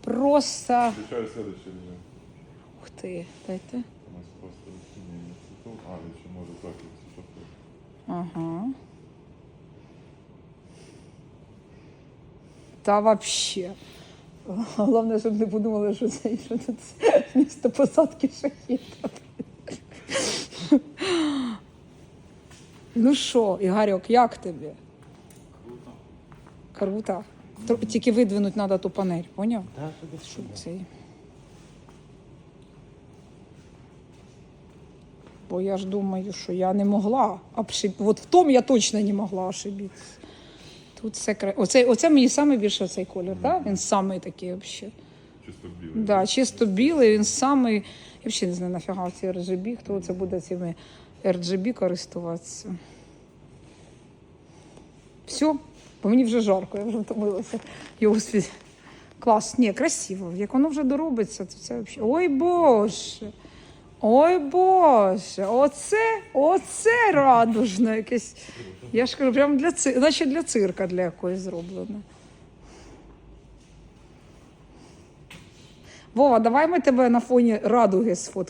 просто. Включаю следующий режим. Ух ти, дайте. У нас просто синій цветов. А, ще може так, якщо що. то. Ага. Та вообще. Головне, щоб не подумали, що це що тут місто посадки шахіта. Ну що, Ігорьок, як тобі? Круто. Круто. Тільки видвинуть треба ту панель, поняв? Так, Щоб цей. Бо я ж думаю, що я не могла обшиб... От в тому я точно не могла ошибитися. Тут все кра... оце, оце мені саме більше цей колір, так? Він самий такий взагалі. Чисто білий. Да, чисто білий, він самий. Я взагалі не знаю нафіга ці RGB, хто це буде цими RGB користуватися. Все, бо мені вже жарко, я вже втомилася. Його. Клас, ні, красиво. Як воно вже доробиться, то це взагалі. Ой Боже! Ой Боже! Оце, оце радужне якесь. Я ж кажу, прямо для цирка, наче для цирка для якоїсь зроблено. Вова, давай ми тебе на фоні радуги сфоткаємо.